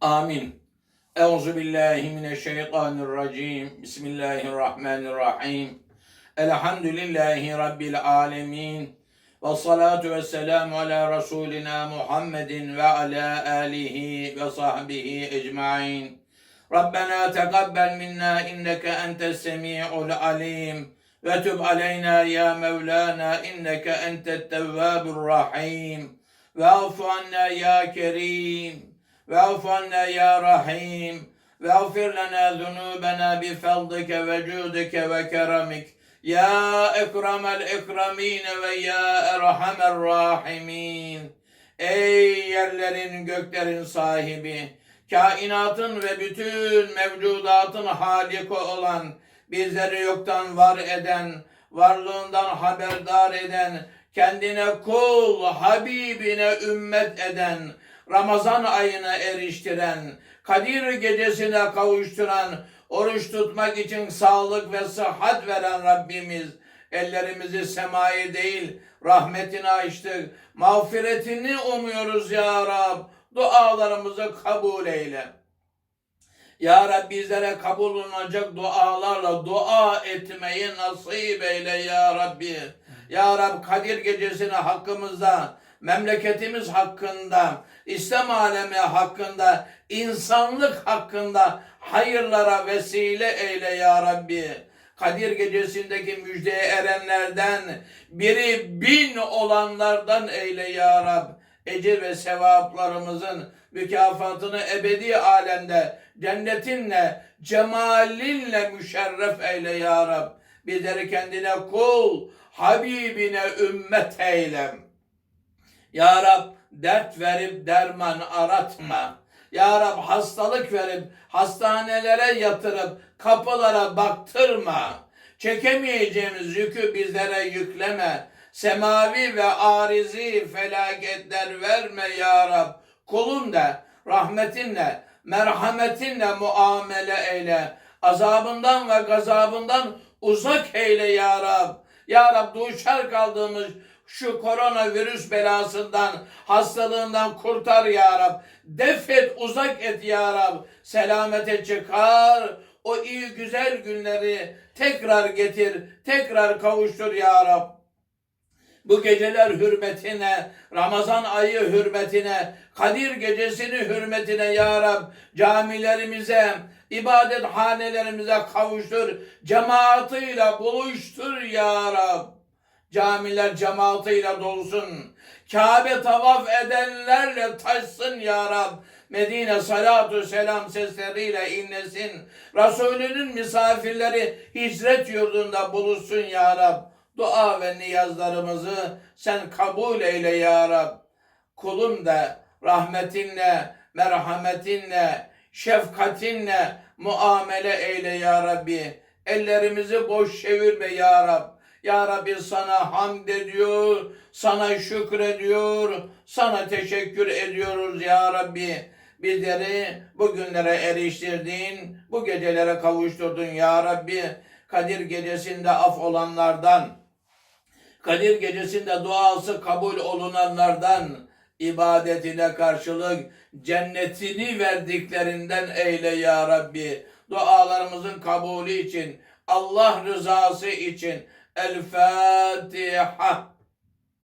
Amin. Euzu billahi mineşşeytanirracim. Bismillahirrahmanirrahim. Elhamdülillahi rabbil alamin. Ve salatu ve selamu ala Resulina Muhammedin ve ala alihi ve sahbihi ecmain. Rabbena tegabbel minna inneke entes semi'ul alim. Ve tüb aleyna ya Mevlana inneke entet tevvabur rahim. Ve afu anna ya kerim. واعف عنا يا رحيم واغفر لنا ذنوبنا بفضلك وجودك وكرمك يا أكرم الإكرمين ويا أرحم الراحمين Ey yerlerin göklerin sahibi, kainatın ve bütün mevcudatın haliki olan, bizleri yoktan var eden, varlığından haberdar eden, kendine kul, Habibine ümmet eden, Ramazan ayına eriştiren, Kadir gecesine kavuşturan, oruç tutmak için sağlık ve sıhhat veren Rabbimiz, ellerimizi semaya değil, rahmetine açtık. Mağfiretini umuyoruz ya Rab. Dualarımızı kabul eyle. Ya Rab bizlere kabul olunacak dualarla dua etmeyi nasip eyle ya Rabbi. Ya Rab Kadir gecesini hakkımızda, memleketimiz hakkında, İslam alemi hakkında, insanlık hakkında hayırlara vesile eyle ya Rabbi. Kadir gecesindeki müjdeye erenlerden, biri bin olanlardan eyle ya Rab. Ecir ve sevaplarımızın mükafatını ebedi alemde cennetinle, cemalinle müşerref eyle ya Rab. Bizleri kendine kul, Habibine ümmet eyle. Ya Rab dert verip derman aratma. Ya Rab hastalık verip hastanelere yatırıp kapılara baktırma. Çekemeyeceğimiz yükü bizlere yükleme. Semavi ve arizi felaketler verme ya Rab. Kulun da rahmetinle, merhametinle muamele eyle. Azabından ve gazabından uzak eyle ya Rab. Ya Rab duşar kaldığımız şu koronavirüs belasından, hastalığından kurtar ya Rab. Defet, uzak et ya Rab. Selamete çıkar. O iyi güzel günleri tekrar getir, tekrar kavuştur ya Rab. Bu geceler hürmetine, Ramazan ayı hürmetine, Kadir gecesini hürmetine ya Rab, camilerimize, ibadet hanelerimize kavuştur, cemaatıyla buluştur ya Rab. Camiler cemaatıyla dolsun. Kabe tavaf edenlerle taşsın ya Rab. Medine salatu selam sesleriyle inlesin. Resulünün misafirleri hicret yurdunda buluşsun ya Rab. Dua ve niyazlarımızı sen kabul eyle ya Rab. Kulun da rahmetinle, merhametinle, şefkatinle muamele eyle ya Rabbi. Ellerimizi boş çevirme ya Rab. Ya Rabbi sana hamd ediyor, sana şükrediyor, sana teşekkür ediyoruz ya Rabbi. Bizleri bu günlere eriştirdin, bu gecelere kavuşturdun ya Rabbi. Kadir gecesinde af olanlardan, Kadir gecesinde duası kabul olunanlardan, ibadetine karşılık cennetini verdiklerinden eyle ya Rabbi. Dualarımızın kabulü için, Allah rızası için الفاتحة.